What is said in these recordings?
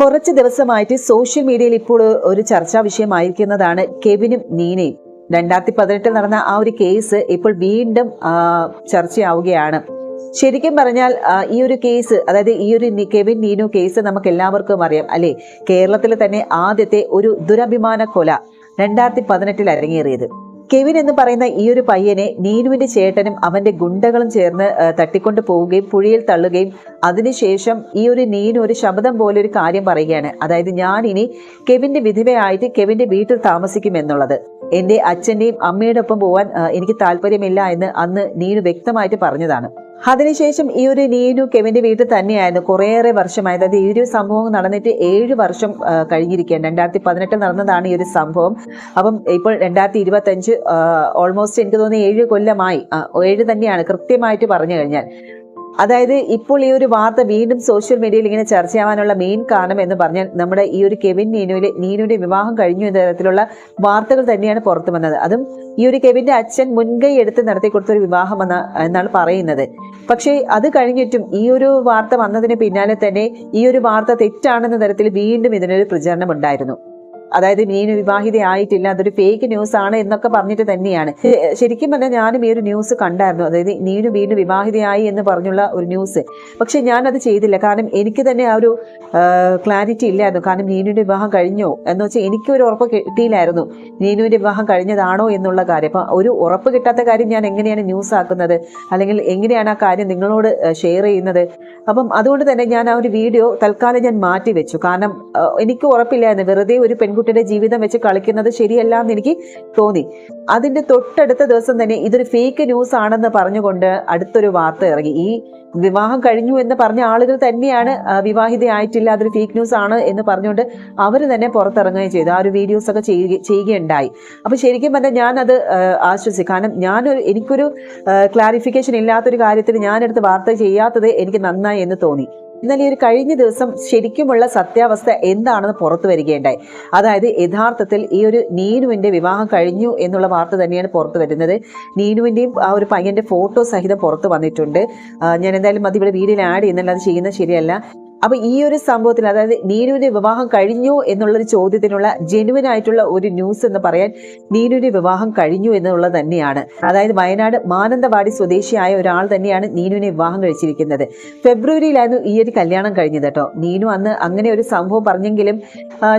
കുറച്ച് ദിവസമായിട്ട് സോഷ്യൽ മീഡിയയിൽ ഇപ്പോൾ ഒരു ചർച്ചാ വിഷയമായിരിക്കുന്നതാണ് കെവിനും നീനയും. രണ്ടായിരത്തി പതിനെട്ടിൽ നടന്ന ആ ഒരു കേസ് ഇപ്പോൾ വീണ്ടും ചർച്ചയാവുകയാണ്. ശരിക്കും പറഞ്ഞാൽ ഈ ഒരു കേസ് അതായത് ഈ ഒരു കെവിൻ നീനു കേസ് നമുക്ക് എല്ലാവർക്കും അറിയാം അല്ലെ? കേരളത്തിൽ തന്നെ ആദ്യത്തെ ഒരു ദുരഭിമാന കൊല രണ്ടായിരത്തി പതിനെട്ടിൽ അരങ്ങേറിയത്. കെവിൻ എന്ന് പറയുന്ന ഈ ഒരു പയ്യനെ നീനുവിന്റെ ചേട്ടനും അവന്റെ ഗുണ്ടകളും ചേർന്ന് തട്ടിക്കൊണ്ടു പോവുകയും പുഴയിൽ തള്ളുകയും അതിനുശേഷം ഈ ഒരു നീനു ഒരു ശബ്ദം പോലെ ഒരു കാര്യം പറയുകയാണ്. അതായത് ഞാൻ ഇനി കെവിന്റെ വിധവയായിട്ട് കെവിന്റെ വീട്ടിൽ താമസിക്കും എന്നുള്ളത്. എന്റെ അച്ഛന്റെയും അമ്മയുടെ ഒപ്പം പോവാൻ എനിക്ക് താല്പര്യമില്ല എന്ന് അന്ന് നീനു വ്യക്തമായിട്ട് പറഞ്ഞതാണ്. അതിനുശേഷം ഈ ഒരു നീനു കെവിന്റെ വീട്ടിൽ തന്നെയായിരുന്നു കുറേയേറെ വർഷമായി. അതായത് ഈ ഒരു സംഭവം നടന്നിട്ട് ഏഴ് വർഷം കഴിഞ്ഞിരിക്കുകയാണ്. രണ്ടായിരത്തി പതിനെട്ടിൽ നടന്നതാണ് ഈ ഒരു സംഭവം. അപ്പം ഇപ്പോൾ രണ്ടായിരത്തി ഇരുപത്തി അഞ്ച് ഓൾമോസ്റ്റ് എനിക്ക് തോന്നുന്നു ഏഴ് കൊല്ലമായി. ഏഴ് തന്നെയാണ് കൃത്യമായിട്ട് പറഞ്ഞു കഴിഞ്ഞാൽ. അതായത് ഇപ്പോൾ ഈ ഒരു വാർത്ത വീണ്ടും സോഷ്യൽ മീഡിയയിൽ ഇങ്ങനെ ചർച്ചയാവാനുള്ള മെയിൻ കാരണം എന്ന് പറഞ്ഞാൽ നമ്മുടെ ഈ ഒരു കെവിൻ നീനുവിലെ നീനുവിന്റെ വിവാഹം കഴിഞ്ഞു എന്ന തരത്തിലുള്ള വാർത്തകൾ തന്നെയാണ് പുറത്തു വന്നത്. അതും ഈ ഒരു കെവിന്റെ അച്ഛൻ മുൻകൈ എടുത്ത് നടത്തി കൊടുത്തൊരു വിവാഹം എന്ന എന്നാണ് പറയുന്നത്. പക്ഷേ അത് കഴിഞ്ഞിട്ടും ഈ ഒരു വാർത്ത വന്നതിന് പിന്നാലെ തന്നെ ഈ ഒരു വാർത്ത തെറ്റാണെന്ന തരത്തിൽ വീണ്ടും ഇതിനൊരു പ്രചരണം ഉണ്ടായിരുന്നു. അതായത് നീനു വിവാഹിതയായിട്ടില്ല അതൊരു ഫേക്ക് ന്യൂസ് ആണ് എന്നൊക്കെ പറഞ്ഞിട്ട് തന്നെയാണ്. ശരിക്കും പറഞ്ഞാൽ ഞാനും ഈ ഒരു ന്യൂസ് കണ്ടായിരുന്നു. അതായത് നീനു വീണ്ടും വിവാഹിതയായി എന്ന് പറഞ്ഞുള്ള ഒരു ന്യൂസ് പക്ഷെ ഞാൻ അത് ചെയ്തില്ല. കാരണം എനിക്ക് തന്നെ ആ ഒരു ക്ലാരിറ്റി ഇല്ലായിരുന്നു. കാരണം മീനുവിന്റെ വിവാഹം കഴിഞ്ഞോ? എന്ന് വെച്ചാൽ എനിക്ക് ഒരു ഉറപ്പ് കിട്ടിയില്ലായിരുന്നു. മീനുവിന്റെ വിവാഹം കഴിഞ്ഞതാണോ എന്നുള്ള കാര്യം. അപ്പൊ ഒരു ഉറപ്പ് കിട്ടാത്ത കാര്യം ഞാൻ എങ്ങനെയാണ് ന്യൂസ് ആക്കുന്നത്? അല്ലെങ്കിൽ എങ്ങനെയാണ് ആ കാര്യം നിങ്ങളോട് ഷെയർ ചെയ്യുന്നത്? അപ്പം അതുകൊണ്ട് തന്നെ ഞാൻ ആ ഒരു വീഡിയോ തൽക്കാലം ഞാൻ മാറ്റി വെച്ചു കാരണം എനിക്ക് ഉറപ്പില്ലായിരുന്നു. വെറുതെ ഒരു പെൺകുട്ടിയുടെ ജീവിതം വെച്ച് കളിക്കുന്നത് ശരിയല്ല എന്ന് എനിക്ക് തോന്നി. അതിന്റെ തൊട്ടടുത്ത ദിവസം തന്നെ ഇതൊരു ഫേക്ക് ന്യൂസ് ആണെന്ന് പറഞ്ഞുകൊണ്ട് അടുത്തൊരു വാർത്ത ഇറങ്ങി. ഈ വിവാഹം കഴിഞ്ഞു എന്ന് പറഞ്ഞ ആളുകൾ തന്നെയാണ് വിവാഹിതയായിട്ടില്ല അതൊരു ഫേക്ക് ന്യൂസ് ആണ് എന്ന് പറഞ്ഞുകൊണ്ട് അവർ തന്നെ പുറത്തിറങ്ങുകയും ചെയ്തു. ആ ഒരു വീഡിയോസ് ഒക്കെ ചെയ്യുക ചെയ്യുകയുണ്ടായി. അപ്പൊ ശരിക്കും പറഞ്ഞാൽ ഞാൻ അത് ആശ്വസിച്ചു. കാരണം ഞാനൊരു എനിക്കൊരു ക്ലാരിഫിക്കേഷൻ ഇല്ലാത്തൊരു കാര്യത്തിൽ ഞാനെടുത്ത് വാർത്ത ചെയ്യാത്തത് എനിക്ക് നന്നായി എന്ന് തോന്നി. എന്നാൽ ഈ ഒരു കഴിഞ്ഞ ദിവസം ശരിക്കുമുള്ള സത്യാവസ്ഥ എന്താണെന്ന് പുറത്തു വരികയുണ്ടായി. അതായത് യഥാർത്ഥത്തിൽ ഈ ഒരു നീനുവിന്റെ വിവാഹം കഴിഞ്ഞു എന്നുള്ള വാർത്ത തന്നെയാണ് പുറത്തു വരുന്നത്. നീനുവിന്റെയും ആ ഒരു പയ്യന്റെ ഫോട്ടോ സഹിതം പുറത്ത് വന്നിട്ടുണ്ട്. ഞാൻ എന്തായാലും അത് ഇവിടെ വീഡിയോയിൽ ആഡ് ചെയ്യുന്നില്ല അത് ചെയ്യുന്നത് ശരിയല്ല. അപ്പൊ ഈ ഒരു സംഭവത്തിൽ അതായത് നീനുവിന്റെ വിവാഹം കഴിഞ്ഞു എന്നുള്ളൊരു ചോദ്യത്തിനുള്ള ജെനുവിൻ ആയിട്ടുള്ള ഒരു ന്യൂസ് എന്ന് പറയാൻ നീനുവിന്റെ വിവാഹം കഴിഞ്ഞു എന്നുള്ളത് തന്നെയാണ്. അതായത് വയനാട് മാനന്തവാടി സ്വദേശിയായ ഒരാൾ തന്നെയാണ് നീനുവിനെ വിവാഹം കഴിച്ചിരിക്കുന്നത്. ഫെബ്രുവരിയിലായിരുന്നു ഈ ഒരു കല്യാണം കഴിഞ്ഞത് കേട്ടോ. നീനു അന്ന് അങ്ങനെ ഒരു സംഭവം പറഞ്ഞെങ്കിലും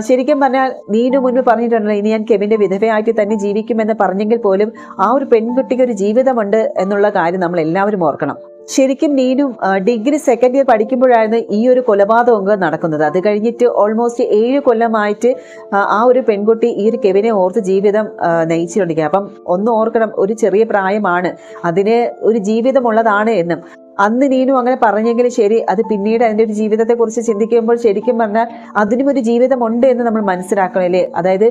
ശരിക്കും പറഞ്ഞാൽ നീനു മുൻപ് പറഞ്ഞിട്ടുണ്ടല്ലോ ഇനി ഞാൻ കെവിന്റെ വിധവയായിട്ട് തന്നെ ജീവിക്കുമെന്ന് പറഞ്ഞെങ്കിൽ പോലും ആ ഒരു പെൺകുട്ടിക്ക് ഒരു ജീവിതമുണ്ട് എന്നുള്ള കാര്യം നമ്മൾ എല്ലാവരും ഓർക്കണം. ശരിക്കും നീനും ഡിഗ്രി സെക്കൻഡ് ഇയർ പഠിക്കുമ്പോഴായിരുന്നു ഈ ഒരു കൊലപാതകം നടക്കുന്നത്. അത് കഴിഞ്ഞിട്ട് ഓൾമോസ്റ്റ് ഏഴ് കൊല്ലമായിട്ട് ആ, ഒരു പെൺകുട്ടി ഈ ഒരു കെവിനെ ഓർത്ത് ജീവിതം നയിച്ചിട്ടുണ്ടെങ്കിൽ അപ്പം ഒന്ന് ഓർക്കണം ഒരു ചെറിയ പ്രായമാണ്. അതിന് ഒരു ജീവിതമുള്ളതാണ് എന്നും. അന്ന് നീനു അങ്ങനെ പറഞ്ഞെങ്കിലും ശരി അത് പിന്നീട് അതിന്റെ ഒരു ജീവിതത്തെ കുറിച്ച് ചിന്തിക്കുമ്പോൾ ശരിക്കും പറഞ്ഞാൽ അതിനും ഒരു ജീവിതമുണ്ട് എന്ന് നമ്മൾ മനസ്സിലാക്കണല്ലേ? അതായത്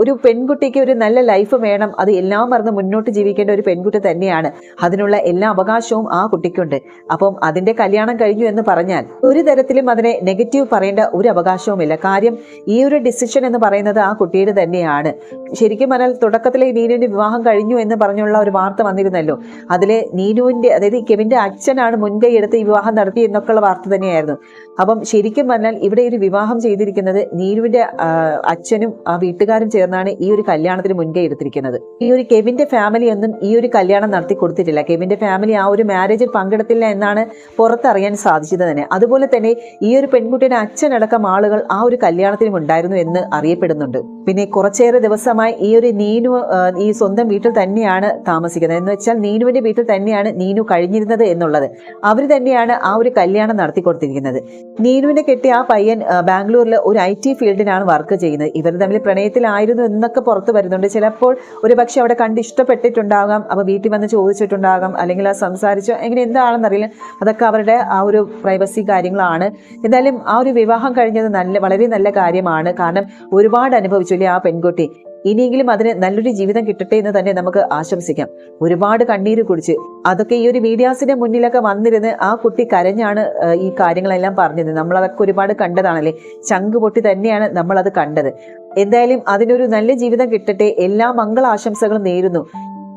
ഒരു പെൺകുട്ടിക്ക് ഒരു നല്ല ലൈഫ് വേണം അത് എല്ലാം മറന്ന് മുന്നോട്ട് ജീവിക്കേണ്ട ഒരു പെൺകുട്ടി തന്നെയാണ്. അതിനുള്ള എല്ലാ അവകാശവും ആ കുട്ടിക്കുണ്ട്. അപ്പം അതിന്റെ കല്യാണം കഴിഞ്ഞു എന്ന് പറഞ്ഞാൽ ഒരു തരത്തിലും അതിനെ നെഗറ്റീവ് പറയേണ്ട ഒരു അവകാശവുമില്ല. കാര്യം ഈ ഒരു ഡിസിഷൻ എന്ന് പറയുന്നത് ആ കുട്ടിയുടെ തന്നെയാണ്. ശരിക്കും പറഞ്ഞാൽ തുടക്കത്തിലെ നീനുവിന്റെ വിവാഹം കഴിഞ്ഞു എന്ന് പറഞ്ഞുള്ള ഒരു വാർത്ത വന്നിരുന്നല്ലോ. അതിലെ നീനുവിന്റെ അതായത് കെവിന്റെ അച്ഛനാണ് മുൻകൈ എടുത്ത് ഈ വിവാഹം നടത്തി എന്നൊക്കെയുള്ള വാർത്ത തന്നെയായിരുന്നു. അപ്പം ശരിക്കും പറഞ്ഞാൽ ഇവിടെ ഒരു വിവാഹം ചെയ്തിരിക്കുന്നത് നീനുവിന്റെ അച്ഛനും ആ വീട്ടുകാരും ചേർന്നാണ് ഈ ഒരു കല്യാണത്തിന് മുൻകൈ എടുത്തിരിക്കുന്നത്. ഈ ഒരു കെവിന്റെ ഫാമിലി ഒന്നും ഈ ഒരു കല്യാണം നടത്തി കൊടുത്തിട്ടില്ല. കെവിന്റെ ഫാമിലി ആ ഒരു മാരേജിൽ പങ്കെടുത്തില്ല എന്നാണ് പുറത്തറിയാൻ സാധിച്ചത് തന്നെ. അതുപോലെ തന്നെ ഈ ഒരു പെൺകുട്ടിയുടെ അച്ഛനടക്കം ആളുകൾ ആ ഒരു കല്യാണത്തിനും ഉണ്ടായിരുന്നു എന്ന് അറിയപ്പെടുന്നുണ്ട്. പിന്നെ കുറച്ചേറെ ദിവസമായി ഈ ഒരു നീനു ഈ സ്വന്തം വീട്ടിൽ തന്നെയാണ് താമസിക്കുന്നത്. എന്ന് വെച്ചാൽ നീനുവിന്റെ വീട്ടിൽ തന്നെയാണ് നീനു കഴിഞ്ഞിരുന്നത് എന്നുള്ളത്. അവർ തന്നെയാണ് ആ ഒരു കല്യാണം നടത്തി കൊടുത്തിരിക്കുന്നത്. നീനുവിനെ കെട്ടിയ ആ പയ്യൻ ബാംഗ്ലൂരിൽ ഒരു ഐ ടി ഫീൽഡിലാണ് വർക്ക് ചെയ്യുന്നത്. ഇവർ തമ്മിൽ പ്രണയത്തിലായിരുന്നു എന്നൊക്കെ പുറത്ത് വരുന്നുണ്ട്. ചിലപ്പോൾ ഒരു പക്ഷെ അവിടെ കണ്ട് ഇഷ്ടപ്പെട്ടിട്ടുണ്ടാകാം. അപ്പൊ വീട്ടിൽ വന്ന് ചോദിച്ചിട്ടുണ്ടാകാം. അല്ലെങ്കിൽ ആ സംസാരിച്ചോ എങ്ങനെ എന്താണെന്നറിയില്ല. അതൊക്കെ അവരുടെ ആ ഒരു പ്രൈവസി കാര്യങ്ങളാണ്. എന്തായാലും ആ ഒരു വിവാഹം കഴിഞ്ഞത് നല്ല വളരെ നല്ല കാര്യമാണ്. കാരണം ഒരുപാട് അനുഭവിച്ചില്ലേ ആ പെൺകുട്ടി. ഇനിയെങ്കിലും അതിന് നല്ലൊരു ജീവിതം കിട്ടട്ടെ എന്ന് തന്നെ നമുക്ക് ആശംസിക്കാം. ഒരുപാട് കണ്ണീര് കുടിച്ച് അതൊക്കെ ഈ ഒരു മീഡിയാസിന്റെ മുന്നിലൊക്കെ വന്നിരുന്ന് ആ കുട്ടി കരഞ്ഞാണ് ഈ കാര്യങ്ങളെല്ലാം പറഞ്ഞത്. നമ്മൾ അതൊക്കെ ഒരുപാട് കണ്ടതാണല്ലേ? ചങ്ക് പൊട്ടി തന്നെയാണ് നമ്മൾ അത് കണ്ടത്. എന്തായാലും അതിനൊരു നല്ല ജീവിതം കിട്ടട്ടെ. എല്ലാ മംഗളാശംസകളും നേരുന്നു.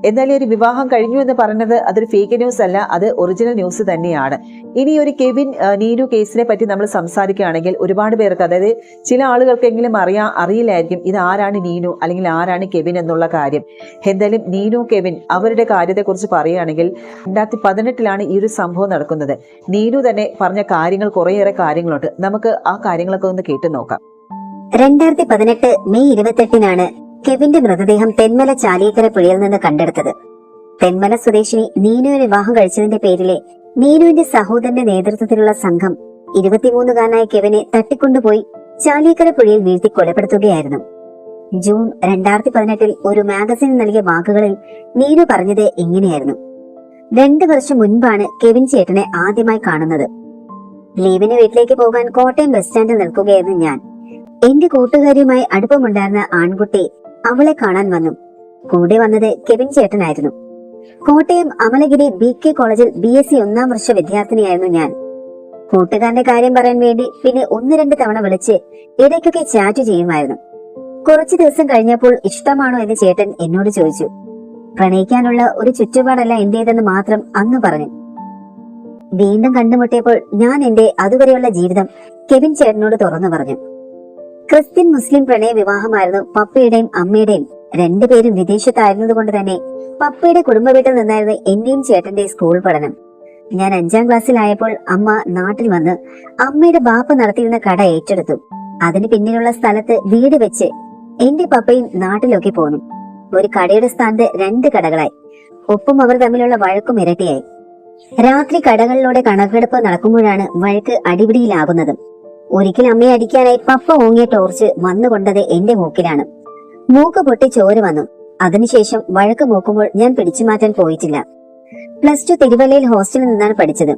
എന്നാൽ ഒരു വിവാഹം കഴിഞ്ഞു എന്ന് പറഞ്ഞത് അതൊരു ഫേക്ക് ന്യൂസ് അല്ല അത് ഒറിജിനൽ ന്യൂസ് തന്നെയാണ്. ഇനി ഒരു കെവിൻ നീനു കേസിനെ പറ്റി നമ്മൾ സംസാരിക്കുകയാണെങ്കിൽ ഒരുപാട് പേർക്ക് അതായത് ചില ആളുകൾക്കെങ്കിലും അറിയാ അറിയില്ലായിരിക്കും ഇത് ആരാണ് നീനു അല്ലെങ്കിൽ ആരാണ് കെവിൻ എന്നുള്ള കാര്യം. എന്തായാലും നീനു കെവിൻ അവരുടെ കാര്യത്തെക്കുറിച്ച് പറയുകയാണെങ്കിൽ രണ്ടായിരത്തി പതിനെട്ടിലാണ് ഈ ഒരു സംഭവം നടക്കുന്നത്. നീനു തന്നെ പറഞ്ഞ കാര്യങ്ങൾ കുറേയേറെ കാര്യങ്ങളുണ്ട്. നമുക്ക് ആ കാര്യങ്ങളൊക്കെ ഒന്ന് കേട്ടു നോക്കാം. രണ്ടായിരത്തി പതിനെട്ട് മെയ് ഇരുപത്തെട്ടിനാണ് കെവിന്റെ മൃതദേഹം തെന്മല ചാലിയക്കര പുഴയിൽ നിന്ന് കണ്ടെടുത്തത്. തെന്മല സ്വദേശിനി നീനുവിന് വിവാഹം കഴിച്ചതിന്റെ പേരിലെ നീനുവിന്റെ സഹോദരന്റെ നേതൃത്വത്തിലുള്ള സംഘം ഇരുപത്തിമൂന്നുകാരനായ കെവിനെ തട്ടിക്കൊണ്ടുപോയി ചാലിയക്കര പുഴയിൽ വീഴ്ത്തി കൊലപ്പെടുത്തുകയായിരുന്നു. ജൂൺ രണ്ടായിരത്തി പതിനെട്ടിൽ ഒരു മാഗസിൻ നൽകിയ വാക്കുകളിൽ നീനു പറഞ്ഞത് ഇങ്ങനെയായിരുന്നു. രണ്ടു വർഷം മുൻപാണ് കെവിൻ ചേട്ടനെ ആദ്യമായി കാണുന്നത്. ലീവിന് വീട്ടിലേക്ക് പോകാൻ കോട്ടയം ബസ് സ്റ്റാൻഡിൽ നിൽക്കുകയായിരുന്നു ഞാൻ. എന്റെ കൂട്ടുകാരിയുമായി അടുപ്പമുണ്ടായിരുന്ന ആൺകുട്ടി അവളെ കാണാൻ വന്നു. കൂടെ വന്നത് കെവിൻ ചേട്ടനായിരുന്നു. കോട്ടയം അമലഗിരി ബി കെ കോളേജിൽ ബി എസ് സി ഒന്നാം വർഷ വിദ്യാർത്ഥിനിയായിരുന്നു ഞാൻ. കൂട്ടുകാരന്റെ കാര്യം പറയാൻ വേണ്ടി പിന്നെ ഒന്ന് രണ്ട് തവണ വിളിച്ച് ഇടയ്ക്കൊക്കെ ചാറ്റ് ചെയ്യുമായിരുന്നു. കുറച്ചു ദിവസം കഴിഞ്ഞപ്പോൾ ഇഷ്ടമാണോ എന്ന് ചേട്ടൻ എന്നോട് ചോദിച്ചു. പ്രണയിക്കാനുള്ള ഒരു ചുറ്റുപാടല്ല എന്റേതെന്ന് മാത്രം അന്ന് പറഞ്ഞു. വീണ്ടും കണ്ടുമുട്ടിയപ്പോൾ ഞാൻ എന്റെ അതുവരെയുള്ള ജീവിതം കെവിൻ ചേട്ടനോട് തുറന്നു പറഞ്ഞു. ക്രിസ്ത്യൻ മുസ്ലിം പ്രണയ വിവാഹമായിരുന്നു പപ്പയുടെയും അമ്മയുടെയും രണ്ടുപേരും വിദേശത്തായിരുന്നത് കൊണ്ട് തന്നെ പപ്പയുടെ കുടുംബ വീട്ടിൽ നിന്നായിരുന്നു എന്റെയും ചേട്ടന്റെ സ്കൂൾ പഠനം. ഞാൻ അഞ്ചാം ക്ലാസ്സിലായപ്പോൾ അമ്മ നാട്ടിൽ വന്ന് അമ്മയുടെ ബാപ്പ നടത്തിയിരുന്ന കട ഏറ്റെടുത്തു. അതിന് പിന്നിലുള്ള സ്ഥലത്ത് വീട് വെച്ച് എന്റെ പപ്പയും നാട്ടിലൊക്കെ പോന്നു. ഒരു കടയുടെ സ്ഥാനത്ത് രണ്ട് കടകളായി. ഒപ്പം അവർ തമ്മിലുള്ള വഴക്കും ഇരട്ടിയായി. രാത്രി കടകളിലൂടെ കണക്കെടുപ്പ് നടക്കുമ്പോഴാണ് വഴക്ക് അടിപിടിയിലാകുന്നത്. ഒരിക്കൽ അമ്മയെ അടിക്കാനായി പപ്പ ഓങ്ങിയ ടോർച്ച് വന്നുകൊണ്ടത് എന്റെ മൂക്കിലാണ്. മൂക്ക് പൊട്ടി ചോര വന്നു. അതിനുശേഷം വഴക്ക് നോക്കുമ്പോൾ ഞാൻ പിടിച്ചു മാറ്റാൻ പോയിട്ടില്ല. പ്ലസ് ടു തിരുവല്ലയിൽ ഹോസ്റ്റലിൽ നിന്നാണ് പഠിച്ചത്.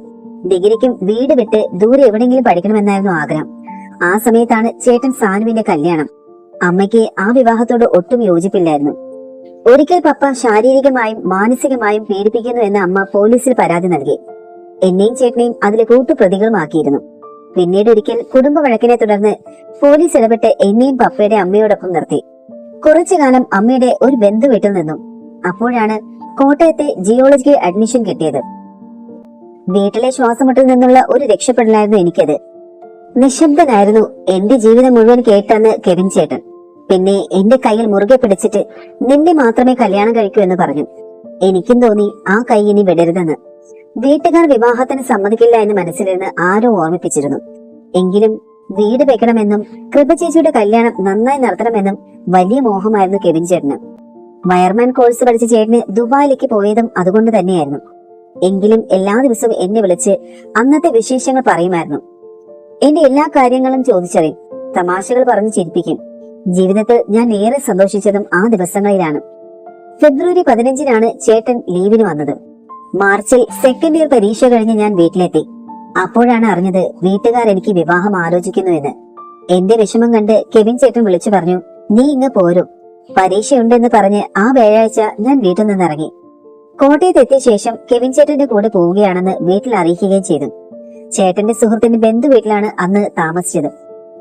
ഡിഗ്രിക്കും വീട് വിട്ട് ദൂരെ എവിടെയെങ്കിലും പഠിക്കണമെന്നായിരുന്നു ആഗ്രഹം. ആ സമയത്താണ് ചേട്ടൻ സാനുവിന്റെ കല്യാണം. അമ്മയ്ക്ക് ആ വിവാഹത്തോട് ഒട്ടും യോജിപ്പില്ലായിരുന്നു. ഒരിക്കൽ പപ്പ ശാരീരികമായും മാനസികമായും പീഡിപ്പിക്കുന്നു എന്ന് അമ്മ പോലീസിൽ പരാതി നൽകി. എന്നെയും ചേട്ടനെയും അതിലെ കൂട്ടുപ്രതികളുമാക്കിയിരുന്നു. പിന്നീട് ഒരിക്കൽ കുടുംബ വഴക്കിനെ തുടർന്ന് പോലീസ് ഇടപെട്ട് എന്നെയും പപ്പയുടെ അമ്മയോടൊപ്പം നിർത്തി. കുറച്ചു കാലം അമ്മയുടെ ഒരു ബന്ധു വീട്ടിൽ നിന്നും. അപ്പോഴാണ് കോട്ടയത്തെ ജിയോളജിക്ക് അഡ്മിഷൻ കിട്ടിയത്. വീട്ടിലെ ശ്വാസമുട്ടിൽ നിന്നുള്ള ഒരു രക്ഷപ്പെടലായിരുന്നു എനിക്കത്. നിശബ്ദനായിരുന്നു എന്റെ ജീവിതം മുഴുവൻ കേട്ടെന്ന് കെവിൻ ചേട്ടൻ. പിന്നെ എന്റെ കയ്യിൽ മുറുകെ പിടിച്ചിട്ട് നിന്നെ മാത്രമേ കല്യാണം കഴിക്കൂ എന്ന് പറഞ്ഞു. എനിക്കും തോന്നി ആ കൈ ഇനി വിടരുതെന്ന്. വീട്ടുകാർ വിവാഹത്തിന് സമ്മതിക്കില്ല എന്ന് മനസ്സിലിരുന്ന് ആരോ ഓർമ്മിപ്പിച്ചിരുന്നു. എങ്കിലും വീട് വെക്കണമെന്നും കൃപ ചേച്ചിയുടെ കല്യാണം നന്നായി നടത്തണമെന്നും വലിയ മോഹമായിരുന്നു കെവിൻ ചേട്ടന്. വയർമാൻ കോഴ്സ് പഠിച്ച ചേട്ടന് ദുബായിലേക്ക് പോയതും അതുകൊണ്ട് തന്നെയായിരുന്നു. എങ്കിലും എല്ലാ ദിവസവും എന്നെ വിളിച്ച് അന്നത്തെ വിശേഷങ്ങൾ പറയുമായിരുന്നു. എന്റെ എല്ലാ കാര്യങ്ങളും ചോദിച്ചറിയും. തമാശകൾ പറഞ്ഞു ചിരിപ്പിക്കും. ജീവിതത്തിൽ ഞാൻ ഏറെ സന്തോഷിച്ചതും ആ ദിവസങ്ങളിലാണ്. ഫെബ്രുവരി പതിനഞ്ചിനാണ് ചേട്ടൻ ലീവിന് വന്നത്. മാർച്ചിൽ സെക്കൻഡ് ഇയർ പരീക്ഷ കഴിഞ്ഞ് ഞാൻ വീട്ടിലെത്തി. അപ്പോഴാണ് അറിഞ്ഞത് വീട്ടുകാർ എനിക്ക് വിവാഹം ആലോചിക്കുന്നു എന്ന് എന്റെ വിഷമം കണ്ട് കെവിൻ ചേട്ടൻ വിളിച്ചു പറഞ്ഞു നീ ഇങ്ങ് പോരും. പരീക്ഷയുണ്ടെന്ന് പറഞ്ഞ് ആ വ്യാഴാഴ്ച ഞാൻ വീട്ടിൽ നിന്നിറങ്ങി. കോട്ടയത്ത് എത്തിയ ശേഷം കെവിൻ ചേട്ടന്റെ കൂടെ പോവുകയാണെന്ന് വീട്ടിൽ അറിയിക്കുകയും ചെയ്തു. ചേട്ടന്റെ സുഹൃത്തിന്റെ ബന്ധു വീട്ടിലാണ് അന്ന് താമസിച്ചത്.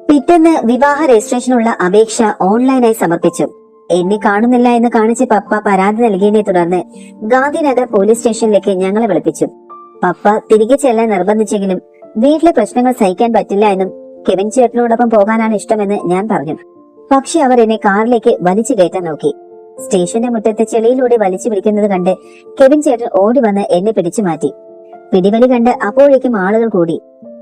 പിറ്റേന്ന് വിവാഹ രജിസ്ട്രേഷനുള്ള അപേക്ഷ ഓൺലൈനായി സമർപ്പിച്ചു. എന്നെ കാണുന്നില്ല എന്ന് കാണിച്ച് പപ്പ പരാതി നൽകിയതിനെ തുടർന്ന് ഗാന്ധിനഗർ പോലീസ് സ്റ്റേഷനിലേക്ക് ഞങ്ങളെ വിളിപ്പിച്ചു. പപ്പ തിരികെ ചെല്ലാൻ നിർബന്ധിച്ചെങ്കിലും വീട്ടിലെ പ്രശ്നങ്ങൾ സഹിക്കാൻ പറ്റില്ല എന്നും കെവിൻ ചേട്ടനോടൊപ്പം പോകാനാണ് ഇഷ്ടമെന്ന് ഞാൻ പറഞ്ഞു. പക്ഷെ അവർ എന്നെ കാറിലേക്ക് വലിച്ചു കയറ്റാൻ നോക്കി. സ്റ്റേഷന്റെ മുറ്റത്തെ ചെളിയിലൂടെ വലിച്ചു പിടിക്കുന്നത് കണ്ട് കെവിൻ ചേട്ടൻ ഓടി വന്ന് എന്നെ പിടിച്ചു മാറ്റി. പിടിവലി കണ്ട് അപ്പോഴേക്കും ആളുകൾ കൂടി.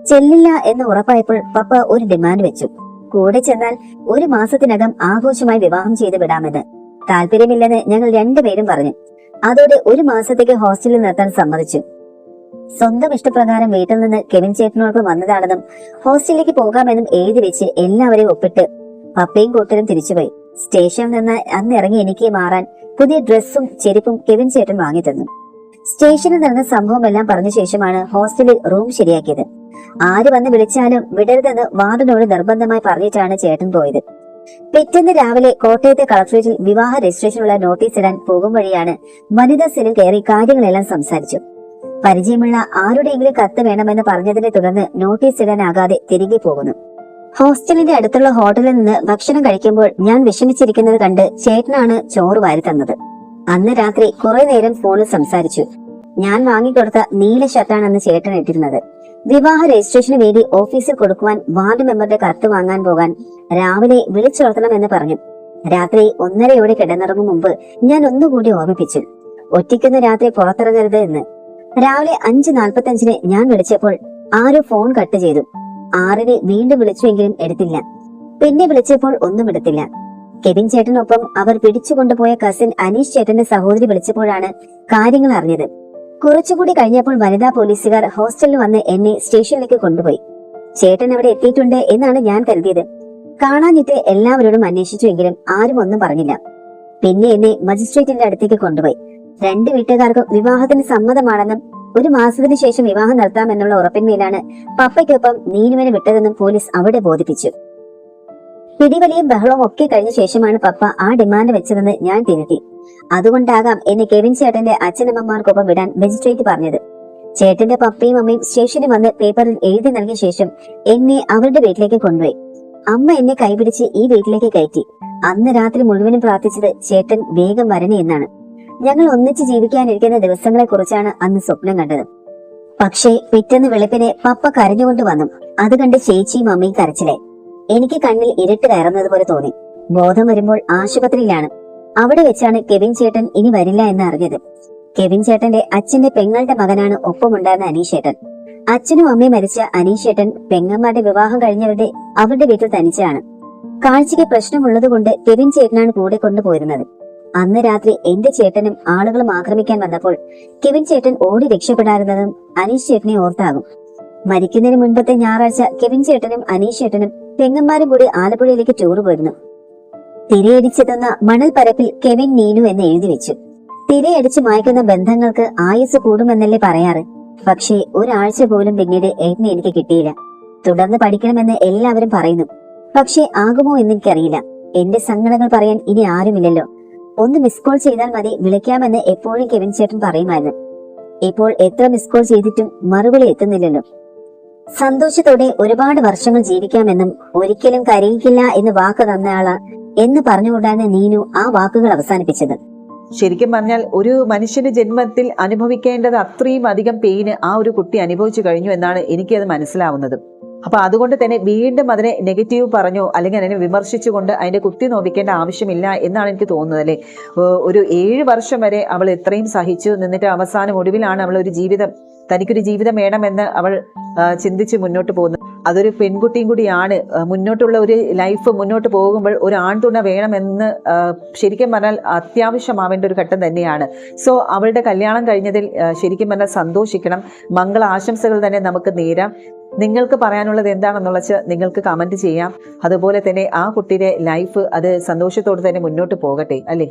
ചെല്ലില്ല എന്ന് ഉറപ്പായപ്പോൾ പപ്പ ഒരു ഡിമാൻഡ് വെച്ചു. കൂടെ ചെന്നാൽ ഒരു മാസത്തിനകം ആഘോഷമായി വിവാഹം ചെയ്തു വിടാമെന്ന്. താല്പര്യമില്ലെന്ന് ഞങ്ങൾ രണ്ടുപേരും പറഞ്ഞു. അതോടെ ഒരു മാസത്തേക്ക് ഹോസ്റ്റലിൽ നിർത്താൻ സമ്മതിച്ചു. സ്വന്തം ഇഷ്ടപ്രകാരം വീട്ടിൽ നിന്ന് കെവിൻ ചേട്ടനോടൊപ്പം വന്നതാണെന്നും ഹോസ്റ്റലിലേക്ക് പോകാമെന്നും എഴുതി വെച്ച് എല്ലാവരെയും ഒപ്പിട്ട് പപ്പയും കൂട്ടരും തിരിച്ചുപോയി. സ്റ്റേഷനിൽ നിന്ന് അന്ന് ഇറങ്ങി എനിക്ക് മാറാൻ പുതിയ ഡ്രസ്സും ചെരുപ്പും കെവിൻ ചേട്ടൻ വാങ്ങി തന്നു. സ്റ്റേഷനിൽ നടന്ന സംഭവം എല്ലാം പറഞ്ഞ ശേഷമാണ് ഹോസ്റ്റലിൽ റൂം ശരിയാക്കിയത്. ആര് വന്ന് വിളിച്ചാലും വിടരുതെന്ന് വാർഡനോട് നിർബന്ധമായി പറഞ്ഞിട്ടാണ് ചേട്ടൻ പോയത്. പിറ്റേന്ന് രാവിലെ കോട്ടയത്തെ കളക്ടറേറ്റിൽ വിവാഹ രജിസ്ട്രേഷനുള്ള നോട്ടീസ് ഇടാൻ പോകും വഴിയാണ് വനിതാ സെല്ലിൽ കയറി കാര്യങ്ങളെല്ലാം സംസാരിച്ചു. പരിചയമുള്ള ആരുടെയെങ്കിലും കത്ത് വേണമെന്ന് പറഞ്ഞതിനെ തുടർന്ന് നോട്ടീസ് ഇടാനാകാതെ തിരികെ പോകുന്നു. ഹോസ്റ്റലിന്റെ അടുത്തുള്ള ഹോട്ടലിൽ നിന്ന് ഭക്ഷണം കഴിക്കുമ്പോൾ ഞാൻ വിഷമിച്ചിരിക്കുന്നത് കണ്ട് ചേട്ടനാണ് ചോറ് വാരി തന്നത്. അന്ന് രാത്രി കുറെ നേരം ഫോണിൽ സംസാരിച്ചു. ഞാൻ വാങ്ങിക്കൊടുത്ത നീല ഷർട്ടാണ് അന്ന് ചേട്ടൻ ഇട്ടിരുന്നത്. വിവാഹ രജിസ്ട്രേഷന് വേണ്ടി ഓഫീസിൽ കൊടുക്കുവാൻ വാർഡ് മെമ്പറുടെ കത്ത് വാങ്ങാൻ പോകാൻ രാവിലെ വിളിച്ചുണർത്തണമെന്ന് പറഞ്ഞു. രാത്രി ഒന്നരയോടെ കിടന്നിറങ്ങും മുമ്പ് ഞാൻ ഒന്നുകൂടി ഓർമ്മിപ്പിച്ചു. ഒറ്റയ്ക്കുന്ന രാത്രി പുറത്തിറങ്ങരുത് എന്ന്. രാവിലെ അഞ്ച് നാൽപ്പത്തഞ്ചിന് ഞാൻ വിളിച്ചപ്പോൾ ആരും ഫോൺ കട്ട് ചെയ്തു. ആറിന് വീണ്ടും വിളിച്ചുവെങ്കിലും എടുത്തില്ല. പിന്നെ വിളിച്ചപ്പോൾ ഒന്നും എടുത്തില്ല. കെവിൻ ചേട്ടനൊപ്പം അവർ പിടിച്ചുകൊണ്ടുപോയ കസിൻ അനീഷ് ചേട്ടന്റെ സഹോദരി വിളിച്ചപ്പോഴാണ് കാര്യങ്ങൾ അറിഞ്ഞത്. കുറച്ചുകൂടി കഴിഞ്ഞപ്പോൾ വനിതാ പോലീസുകാർ ഹോസ്റ്റലിൽ വന്ന് എന്നെ സ്റ്റേഷനിലേക്ക് കൊണ്ടുപോയി. ചേട്ടൻ അവിടെ എത്തിയിട്ടുണ്ട് എന്നാണ് ഞാൻ കരുതിയത്. കാണാഞ്ഞിട്ട് എല്ലാവരോടും അന്വേഷിച്ചുവെങ്കിലും ആരും ഒന്നും പറഞ്ഞില്ല. പിന്നെ എന്നെ മജിസ്ട്രേറ്റിന്റെ അടുത്തേക്ക് കൊണ്ടുപോയി. രണ്ട് വീട്ടുകാർക്കും വിവാഹത്തിന് സമ്മതമാണെന്നും ഒരു മാസത്തിന് ശേഷം വിവാഹം നടത്താമെന്നുള്ള ഉറപ്പിന്മേലാണ് പപ്പയ്ക്കൊപ്പം നീനുവിനെ വിട്ടതെന്നും പോലീസ് അവിടെ ബോധിപ്പിച്ചു. പിടിവലിയും ബഹളവും ഒക്കെ കഴിഞ്ഞ ശേഷമാണ് പപ്പ ആ ഡിമാൻഡ് വെച്ചതെന്ന് ഞാൻ തിരുത്തി. അതുകൊണ്ടാകാം എന്നെ കെവിൻ ചേട്ടന്റെ അച്ഛനമ്മമാർക്കൊപ്പം വിടാൻ മജിസ്ട്രേറ്റ് പറഞ്ഞത്. ചേട്ടന്റെ പപ്പയും അമ്മയും സ്റ്റേഷനിൽ വന്ന് പേപ്പറിൽ എഴുതി നൽകിയ ശേഷം എന്നെ അവരുടെ വീട്ടിലേക്ക് കൊണ്ടുപോയി. അമ്മ എന്നെ കൈപിടിച്ച് ഈ വീട്ടിലേക്ക് കയറ്റി. അന്ന് രാത്രി മുഴുവനും പ്രാർത്ഥിച്ചത് ചേട്ടൻ വേഗം വരണേ എന്നാണ്. ഞങ്ങൾ ഒന്നിച്ച് ജീവിക്കാനിരിക്കുന്ന ദിവസങ്ങളെ കുറിച്ചാണ് അന്ന് സ്വപ്നം കണ്ടത്. പക്ഷേ പിറ്റേന്ന് വെളുപ്പിനെ പപ്പ കരഞ്ഞുകൊണ്ട് വന്നു. അത് കണ്ട് ചേച്ചിയും അമ്മയും കരച്ചിലായി. എനിക്ക് കണ്ണിൽ ഇരുട്ട് കയറുന്നത് പോലെ തോന്നി. ബോധം വരുമ്പോൾ ആശുപത്രിയിലാണ്. അവിടെ വെച്ചാണ് കെവിൻ ചേട്ടൻ ഇനി വരില്ല എന്ന് അറിഞ്ഞത്. കെവിൻ ചേട്ടന്റെ അച്ഛന്റെ പെങ്ങളുടെ മകനാണ് ഒപ്പമുണ്ടായിരുന്ന അനീഷേട്ടൻ. അച്ഛനും അമ്മയും മരിച്ച അനീഷേട്ടൻ പെങ്ങന്മാരുടെ വിവാഹം കഴിഞ്ഞവരുടെ അവരുടെ വീട്ടിൽ തനിച്ചാണ് കാഴ്ചയ്ക്ക് പ്രശ്നമുള്ളത് കൊണ്ട് കെവിൻ ചേട്ടനാണ് കൂടെ കൊണ്ടുപോയിരുന്നത്. അന്ന് രാത്രി എന്റെ ചേട്ടനും ആളുകളും ആക്രമിക്കാൻ വന്നപ്പോൾ കെവിൻ ചേട്ടൻ ഓടി രക്ഷപ്പെടാറുന്നതും അനീഷ് ചേട്ടനെ ഓർത്താകും. മരിക്കുന്നതിന് മുൻപത്തെ ഞായറാഴ്ച കെവിൻ ചേട്ടനും അനീഷ് ചേട്ടനും പെങ്ങന്മാരും കൂടി ആലപ്പുഴയിലേക്ക് ടൂർ പോയിരുന്നു. തിരയടിച്ചെത്തുന്ന മണൽ പരപ്പിൽ കെവിൻ നീനു എന്ന് എഴുതി വെച്ചു. തിരയടിച്ച് മായ്ക്കുന്ന ബന്ധങ്ങൾക്ക് ആയുസ് കൂടുമെന്നല്ലേ പറയാറ്. പക്ഷേ ഒരാഴ്ച പോലും പിന്നീട് എന്നെ എനിക്ക് കിട്ടിയില്ല. തുടർന്ന് പഠിക്കണമെന്ന് എല്ലാവരും പറയുന്നു. പക്ഷേ ആകുമോ എന്ന് എനിക്കറിയില്ല. എന്റെ സങ്കടങ്ങൾ പറയാൻ ഇനി ആരുമില്ലല്ലോ. ഒന്ന് മിസ് കോൾ ചെയ്താൽ മതി വിളിക്കാമെന്ന് എപ്പോഴും കെവിൻ ചേട്ടൻ പറയുമായിരുന്നു. ഇപ്പോൾ എത്ര മിസ് കോൾ ചെയ്തിട്ടും മറുപടി എത്തുന്നില്ലല്ലോ. സന്തോഷത്തോടെ ഒരുപാട് വർഷങ്ങൾ ജീവിക്കാമെന്നും ഒരിക്കലും കരയിക്കില്ല എന്ന് വാക്ക് തന്നയാൾ എന്ന് പറഞ്ഞുകൊണ്ടാണ് നീനു ആ വാക്കുകൾ അവസാനിപ്പിച്ചത്. ശരിക്കും പറഞ്ഞാൽ ഒരു മനുഷ്യന്റെ ജന്മത്തിൽ അനുഭവിക്കേണ്ടത് അത്രയും അധികം പെയിന് ആ ഒരു കുട്ടി അനുഭവിച്ചു കഴിഞ്ഞു എന്നാണ് എനിക്കത് മനസ്സിലാവുന്നത്. അപ്പൊ അതുകൊണ്ട് തന്നെ വീണ്ടും അതിനെ നെഗറ്റീവ് പറഞ്ഞോ അല്ലെങ്കിൽ അതിനെ വിമർശിച്ചുകൊണ്ട് അതിന്റെ കുത്തി നോവിക്കേണ്ട ആവശ്യമില്ല എന്നാണ് എനിക്ക് തോന്നുന്നത് അല്ലേ? ഒരു ഏഴ് വർഷം വരെ അവൾ ഇത്രയും സഹിച്ചു നിന്നിട്ട് അവസാനം ഒടുവിലാണ് അവൾ ഒരു ജീവിതം തനിക്കൊരു ജീവിതം വേണമെന്ന് അവൾ ചിന്തിച്ച് മുന്നോട്ട് പോകുന്നത്. അതൊരു പെൺകുട്ടിയും കൂടിയാണ്. മുന്നോട്ടുള്ള ഒരു ലൈഫ് മുന്നോട്ട് പോകുമ്പോൾ ഒരു ആൺതുണ വേണമെന്ന് ശരിക്കും പറഞ്ഞാൽ അത്യാവശ്യമാവേണ്ട ഒരു ഘട്ടം തന്നെയാണ്. സോ അവളുടെ കല്യാണം കഴിഞ്ഞതിൽ ശരിക്കും പറഞ്ഞാൽ സന്തോഷിക്കണം. മംഗള ആശംസകൾ തന്നെ നമുക്ക് നേരാം. നിങ്ങൾക്ക് പറയാനുള്ളത് എന്താണെന്നുള്ള നിങ്ങൾക്ക് കമന്റ് ചെയ്യാം. അതുപോലെ തന്നെ ആ കുട്ടിയുടെ ലൈഫ് അത് സന്തോഷത്തോടെ തന്നെ മുന്നോട്ട് പോകട്ടെ അല്ലേ?